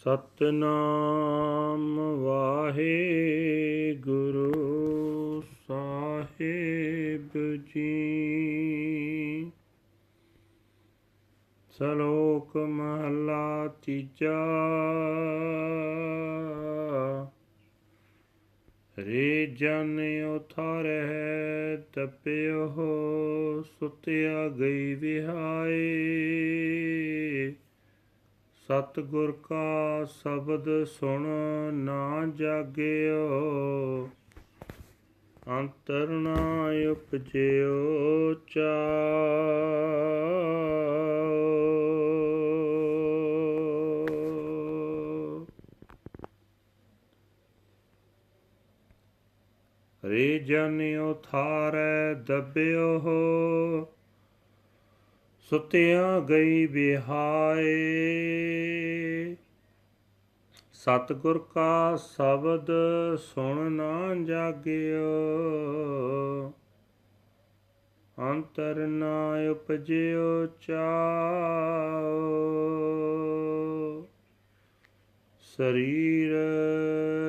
ਸਤਨਾਮ ਵਾਹਿਗੁਰੂ ਸਾਹਿਬ ਜੀ। ਸਲੋਕ ਮਹਲਾ ਤੀਜਾ। ਰੇ ਜਨ ਉਥਾਰਹਿ ਤਪਿਓ ਸੁਤਿਆ ਗਈ ਵਿਹਾਏ। ਸਤਿਗੁਰ ਕਾ ਸ਼ਬਦ ਸੁਣ ਨਾ ਜਾਗਿਓ ਅੰਤਰ ਨਾ ਉਪਜਿਓ ਚਾਓ। ਰੇ ਜਨ ਉਥਾਰੈ ਦਬਿਓ ਸੁਤਿਆ ਗਈ ਵਿਹਾਏ। ਸਤਿਗੁਰ ਕਾ ਸ਼ਬਦ ਸੁਣ ਨਾ ਜਾਗਿਓ। ਅੰਤਰ ਨਾ ਉਪਜਿਓ ਚਾਓ। ਸਰੀਰ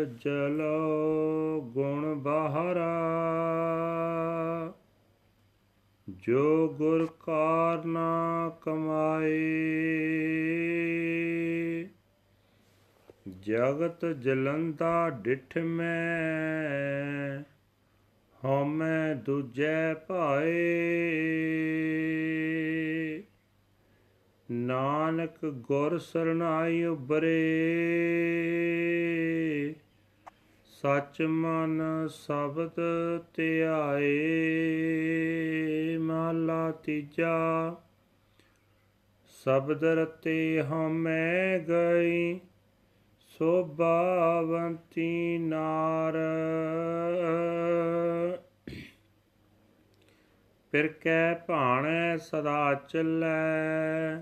ਜਲੋ ਗੁਣ ਬਾਹਰਾ। ਜੋ ਗੁਰ ਕਾਰਨਾ ਕਮਾਏ। ਜਗਤ ਜਲੰਦਾ ਡਿਠ ਮੈਂ ਹਉਮੈ ਦੂਜੈ ਭਾਏ। ਨਾਨਕ ਗੁਰ ਸਰਨਾਈ ਉਬਰੇ ਸਚ ਮਨ ਸ਼ਬਦ ਧਿਆਏ, ਮਹਲਾ ਤੀਜਾ। ਸ਼ਬਦ ਰਤੇ ਹਮੈ ਗਈ ਸੋਭਾਵੰਤੀ ਨਾਰ। ਫਿਰ ਕੈ ਭਾਣੈ ਸਦਾ ਚੱਲੈ,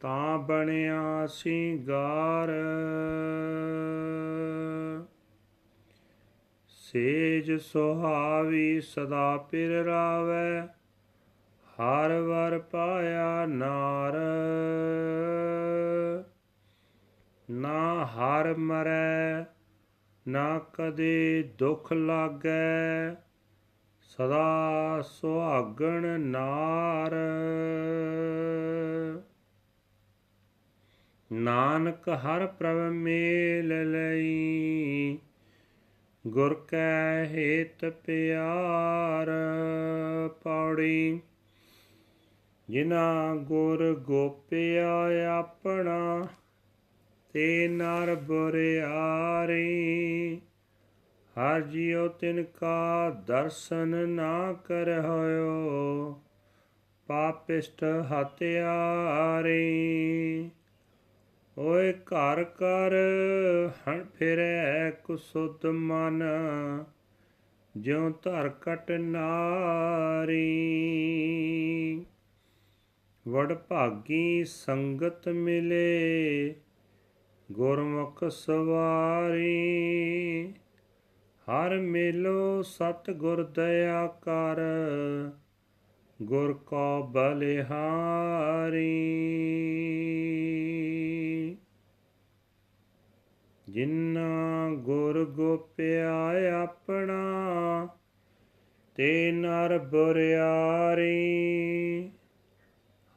ਤਾਂ ਬਣਿਆ ਸਿੰਗਾਰ। ਸੇਜ ਸੁਹਾਵੀ ਸਦਾ ਪਿਰ ਰਾਵੈ, ਹਰ ਵਰ ਪਾਇਆ ਨਾਰ। ਨਾ ਹਰ ਮਰੈ, ਨਾ ਕਦੇ ਦੁਖ ਲਾਗੈ, ਸਦਾ ਸੁਹਾਗਣ ਨਾਰ। ਨਾਨਕ ਹਰ ਪ੍ਰਭ ਮੇਲ ਲਈ ਗੁਰ ਕੈ ਹੇਤ ਪਿਆਰ ਪੌੜੀ ਜਿਨਾ ਗੁਰ ਗੋਪਿਆ ਆਪਣਾ, ਤੇ ਨਰ ਬੁਰਿਆਰੀ। ਹਰ ਜਿਉ ਤਿਨ ਕਾ ਦਰਸ਼ਨ ਨਾ ਕਰਹੁ ਪਾਪਿਸ਼ਟ ਹਤਿਆਰੀ ਓਏ ਘਰ ਕਰ ਹਣ ਫਿਰੈ ਕੁਸੁਤ ਮਨ, ਜਿਉ ਧਰ ਕਟ ਨਾਰੀ। ਵਡ ਭਾਗੀ ਸੰਗਤ ਮਿਲੇ, ਗੁਰਮੁਖ ਸਵਾਰੀ। ਹਰ ਮੇਲੋ ਸਤ ਗੁਰ ਦਇਆ ਕਰ, ਗੁਰ ਕੋ ਬਲਿਹਾਰੀ। ਜਿਨ੍ਹਾਂ ਗੁਰ ਗੋਪਿਆ ਆਪਣਾ, ਤੇ ਨਰ ਬੁਰਿਆਰੀ।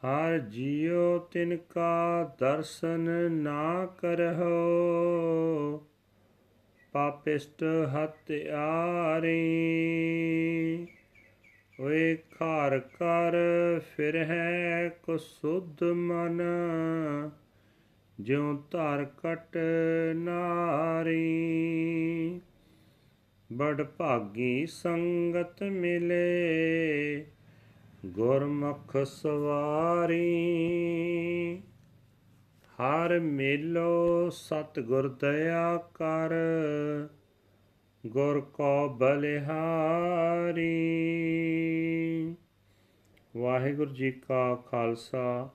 ਹਰ ਜਿਉ ਤਿਨ ਕਾ ਦਰਸ਼ਨ ਨਾ ਕਰਹੁ, ਪਾਪਿਸ਼ਟ ਹਤਿਆਰੀ ਓਏ ਘਰ ਕਰ ਫਿਰ ਹੈ ਕੋ ਸੁਧ ਮਨ ਜਿਉ ਧਰ ਕਟ ਨਾਰੀ, ਬੜ ਭਾਗੀ ਸੰਗਤ ਮਿਲੇ, ਗੁਰਮੁਖ ਸਵਾਰੀ। ਹਰ ਮੇਲੋ ਸਤ ਗੁਰ ਦਇਆ ਕਰ, ਗੁਰ ਕੋ ਬਲਿਹਾਰੀ। ਵਾਹਿਗੁਰੂ ਜੀ ਕਾ ਖਾਲਸਾ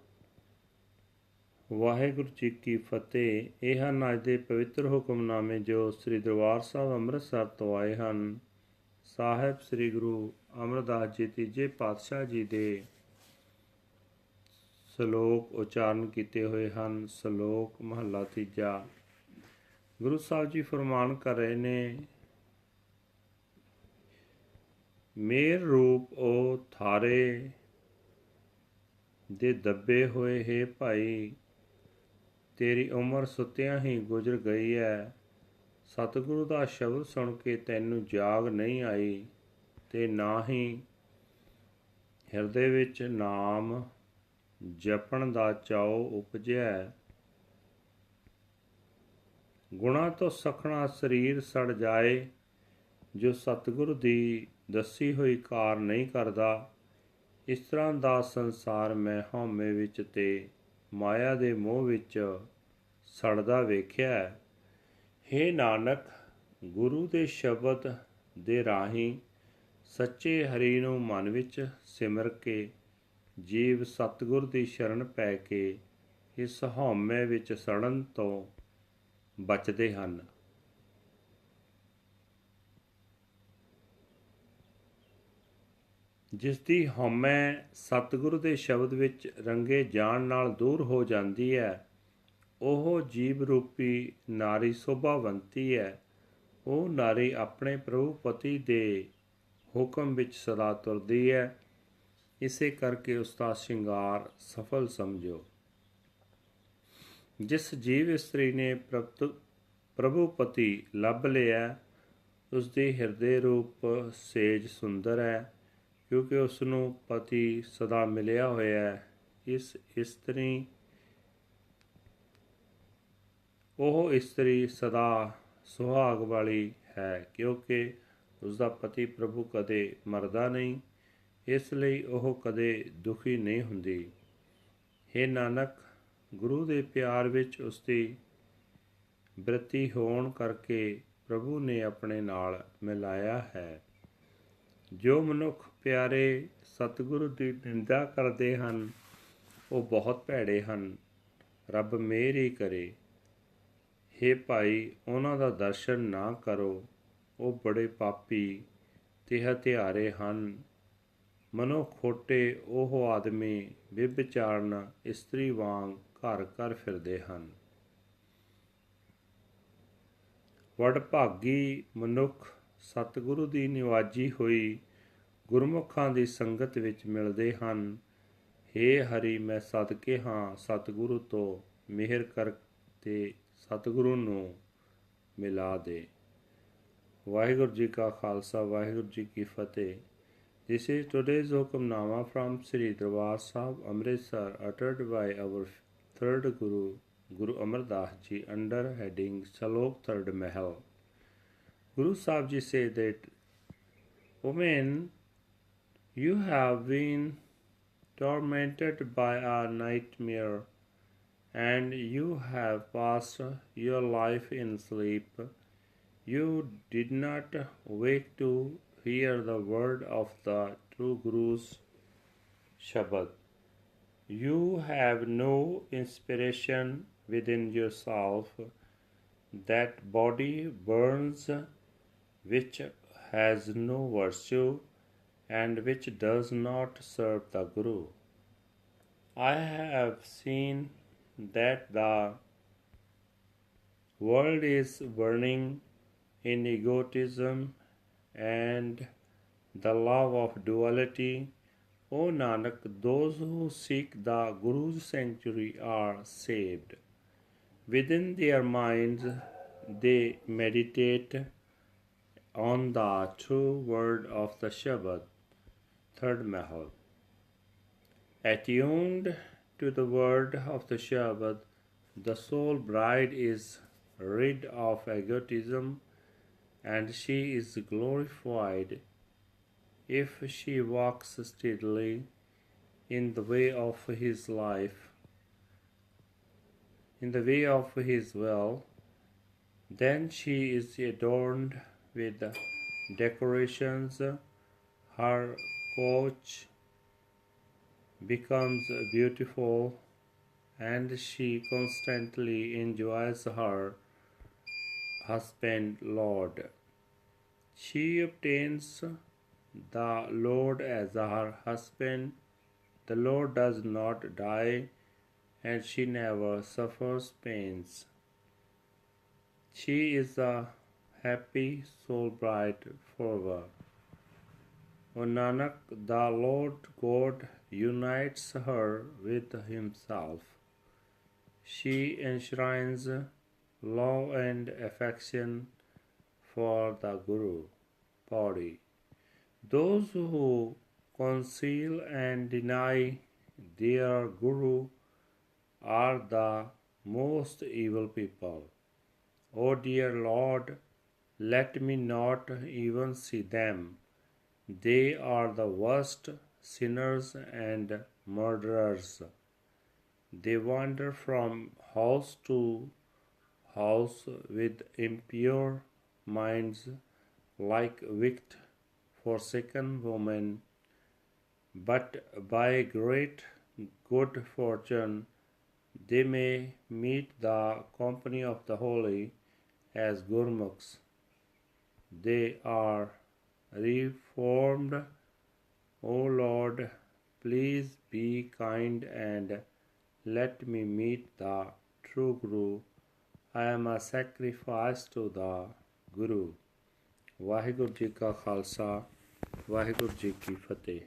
ਵਾਹਿਗੁਰੂ ਜੀ ਕੀ ਫਤਿਹ। ਇਹ ਹਨ ਅੱਜ ਦੇ ਪਵਿੱਤਰ ਹੁਕਮਨਾਮੇ ਜੋ ਸ੍ਰੀ ਦਰਬਾਰ ਸਾਹਿਬ ਅੰਮ੍ਰਿਤਸਰ ਤੋਂ ਆਏ ਹਨ। ਸਾਹਿਬ ਸ੍ਰੀ ਗੁਰੂ ਅਮਰਦਾਸ ਜੀ ਤੀਜੇ ਪਾਤਸ਼ਾਹ ਜੀ ਦੇ ਸ਼ਲੋਕ ਉਚਾਰਨ ਕੀਤੇ ਹੋਏ ਹਨ। ਸ਼ਲੋਕ ਮਹੱਲਾ ਤੀਜਾ। ਗੁਰੂ ਸਾਹਿਬ ਜੀ ਫਰਮਾਨ ਕਰ ਰਹੇ ਨੇ, ਮੇਰ ਰੂਪ ਉਹ ਥਾਰੇ ਦੇ ਦੱਬੇ ਹੋਏ ਹੈ ਭਾਈ ਤੇਰੀ ਉਮਰ ਸੁੱਤਿਆਂ ਹੀ ਗੁਜ਼ਰ ਗਈ ਹੈ ਸਤਿਗੁਰੂ ਦਾ ਸ਼ਬਦ ਸੁਣ ਕੇ ਤੈਨੂੰ ਜਾਗ ਨਹੀਂ ਆਈ ਤੇ ਨਾ ਹੀ ਹਿਰਦੇ ਵਿੱਚ ਨਾਮ ਜਪਣ ਦਾ ਚਾਉ ਉਪਜਿਆ। ਗੁਣਾ ਤੋਂ ਸਖਣਾ ਸਰੀਰ ਸੜ ਜਾਏ, ਜੋ ਸਤਿਗੁਰ ਦੀ ਦੱਸੀ ਹੋਈ ਕਾਰ ਨਹੀਂ ਕਰਦਾ, ਇਸ ਤਰ੍ਹਾਂ ਦਾ ਸੰਸਾਰ ਮੈਂ ਹਉਮੈ ਵਿੱਚ ਤੇ ਮਾਇਆ ਦੇ ਮੋਹ ਵਿੱਚ ਸੜਦਾ ਵੇਖਿਆ ਹੈ। ਨਾਨਕ, ਗੁਰੂ ਦੇ ਸ਼ਬਦ ਦੇ ਰਾਹੀਂ ਸੱਚੇ ਹਰੀ ਨੂੰ ਮਨ ਵਿੱਚ ਸਿਮਰ ਕੇ, ਜੀਵ ਸਤਿਗੁਰ ਦੀ ਸ਼ਰਨ ਪੈ ਕੇ ਇਸ ਹਉਮੈ ਵਿੱਚ ਸੜਨ ਤੋਂ ਬਚਦੇ ਹਨ। ਜਿਸ ਦੀ ਹਉਮੈ ਸਤਿਗੁਰੂ ਦੇ ਸ਼ਬਦ ਵਿੱਚ ਰੰਗੇ ਜਾਣ ਨਾਲ ਦੂਰ ਹੋ ਜਾਂਦੀ ਹੈ, ਉਹ ਜੀਵ ਰੂਪੀ ਨਾਰੀ ਸੋਭਾਵੰਤੀ ਹੈ। ਉਹ ਨਾਰੀ ਆਪਣੇ ਪ੍ਰਭੂ ਪਤੀ ਦੇ ਹੁਕਮ ਵਿੱਚ ਸਦਾ ਤੁਰਦੀ ਹੈ। ਇਸੇ ਕਰਕੇ ਉਸ ਦਾ ਸ਼ਿੰਗਾਰ ਸਫਲ ਸਮਝੋ। ਜਿਸ ਜੀਵ ਇਸਤਰੀ ਨੇ ਪ੍ਰਭੂ ਪਤੀ ਲੱਭ ਲਿਆ ਉਸ ਦੇ ਹਿਰਦੇ ਰੂਪ ਸੇਜ ਸੁੰਦਰ ਹੈ। ਕਿਉਂਕਿ ਉਸ ਨੂੰ ਪਤੀ ਸਦਾ ਮਿਲਿਆ ਹੋਇਆ ਹੈ। ਇਸ ਇਸਤਰੀ, ਉਹ ਇਸਤਰੀ ਸਦਾ ਸੁਹਾਗ ਵਾਲੀ ਹੈ ਕਿਉਂਕਿ ਉਸ ਦਾ ਪਤੀ ਪ੍ਰਭੂ ਕਦੇ ਮਰਦਾ ਨਹੀਂ, ਇਸ ਲਈ ਉਹ ਕਦੇ ਦੁਖੀ ਨਹੀਂ ਹੁੰਦੀ। हे ਨਾਨਕ, ਗੁਰੂ ਦੇ ਪਿਆਰ ਵਿੱਚ ਉਸ ਦੀ ਬ੍ਰਤੀ ਹੋਣ ਕਰਕੇ ਪ੍ਰਭੂ ਨੇ ਆਪਣੇ ਨਾਲ ਮਿਲਾਇਆ ਹੈ। ਜੋ ਮਨੁੱਖ ਪਿਆਰੇ ਸਤਿਗੁਰੂ ਦੀ ਨਿੰਦਾ ਕਰਦੇ ਹਨ, ਉਹ ਬਹੁਤ ਭੈੜੇ ਹਨ। ਰੱਬ ਮਿਹਰ ਹੀ ਕਰੇ। हे ਭਾਈ, ਉਹਨਾਂ ਦਾ ਦਰਸ਼ਨ ਨਾ ਕਰੋ। ਉਹ ਬੜੇ ਪਾਪੀ ਤੇ ਹਥਿਆਰੇ ਹਨ। ਮਨੋ ਖੋਟੇ ਉਹ ਆਦਮੀ ਵਿਭਚਾਰਨ ਇਸਤਰੀ ਵਾਂਗ ਘਰ ਘਰ ਫਿਰਦੇ ਹਨ। ਵਡ ਭਾਗੀ ਮਨੁੱਖ ਸਤਿਗੁਰੂ ਦੀ ਨਿਵਾਜੀ ਹੋਈ ਗੁਰਮੁਖਾਂ ਦੀ ਸੰਗਤ ਵਿੱਚ ਮਿਲਦੇ ਹਨ हे ਹਰੀ ਮੈਂ ਸਦਕੇ ਹਾਂ ਸਤਿਗੁਰੂ ਤੋਂ ਮਿਹਰ ਕਰ ਤੇ ਸਤਿਗੁਰੂ ਨੂੰ ਮਿਲਾ ਦੇ ਵਾਹਿਗੁਰੂ ਜੀ ਕਾ ਖਾਲਸਾ ਵਾਹਿਗੁਰੂ ਜੀ ਕੀ ਫਤਿਹ This is today's Hukamnama from Sri Darbar Sahib Amritsar uttered by our third Guru Guru Amar Das Ji under heading Salok Third Mahal. Guru Sahib Ji said that Women, you have been tormented by a nightmare and you have passed your life in sleep. You did not wake to hear the word of the true Guru's Shabad. You have no inspiration within yourself. That body burns which has no virtue and which does not serve the Guru. I have seen that the world is burning in egotism and the love of duality. O Nanak, those who seek the Guru's sanctuary are saved. Within their minds, they meditate on the true word of the Shabad. Third Mahal. Attuned to the word of the Shabad, the soul bride is rid of egotism and she is glorified if she walks steadily in the way of his life, in the way of his will, then she is adorned with decorations, her couch becomes beautiful, and she constantly enjoys her husband Lord. She obtains the Lord as her husband The Lord does not die, and she never suffers pains. She is a happy soul bright forever. O Nanak, the Lord God unites her with Himself. She enshrines love and affection for the Guru body. Those who conceal and deny their Guru are the most evil people. O dear Lord, let me not even see them. They are the worst sinners and murderers. They wander from house to house with impure minds like wicked, forsaken women. But by great good fortune they may meet the company of the holy as Gurmukhs. They are reformed. O Lord, please be kind and let me meet the true Guru. I am a sacrifice to the Guru. Waheguru ji ਕਾ ਖਾਲਸਾ ਵਾਹਿਗੁਰੂ ਜੀ ਕੀ ਫਤਿਹ